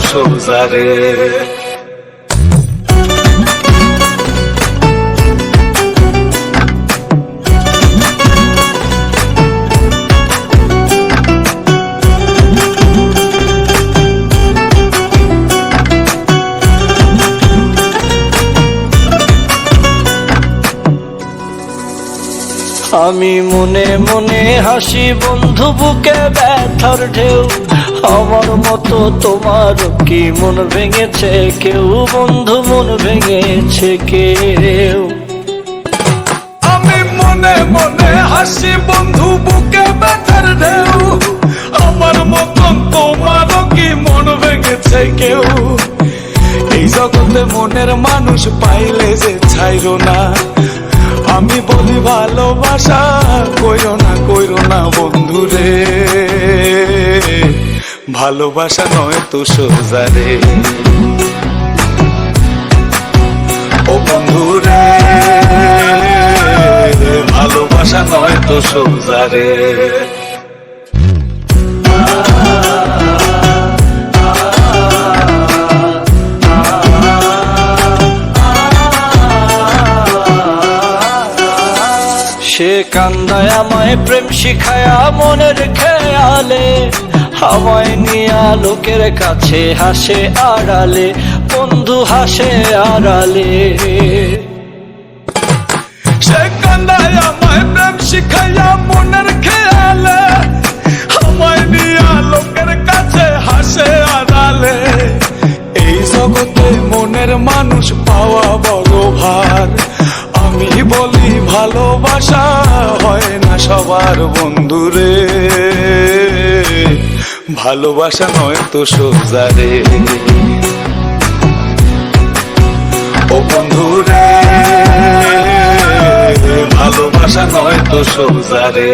সোজা রে আমি মনে মনে হাসি, বন্ধু বুকে ব্যথার ঢেউ। আমার মতো তোমার কি মন ভেঙেছে? কেউ বন্ধু মন ভেঙেছে কেউ আমি মনে মনে হাসি, বন্ধু বুকে ব্যথার ঢেউ। মনের মানুষ পাইলে যে ছাইরো না। আমি বলি ভালোবাসা, কইরো না কইরো না বন্ধুরে। ভালোবাসা নয় তো সোজা রে। ও বন্ধুরে, ভালোবাসা নয় তো সোজা রে। সে কান্দায় আমায় প্রেম শিখায়া মনের খেয়ালে আমায় নিয়া লোকের কাছে হাসে আড়ালে, বন্ধু হাসে আড়ালে। সে কান্দায় আমায় প্রেম শিখাইয়া মনের খেয়ালে আমায় নিয়া লোকের কাছে হাসে আড়ালে। এই জগতে মনের মানুষ পাওয়া বড় ভালোবাসা হয় না সবার বন্ধুরে। ভালোবাসা নয় তো সোজা রে। ও বন্ধুরে, ভালোবাসা নয় তো সোজা রে।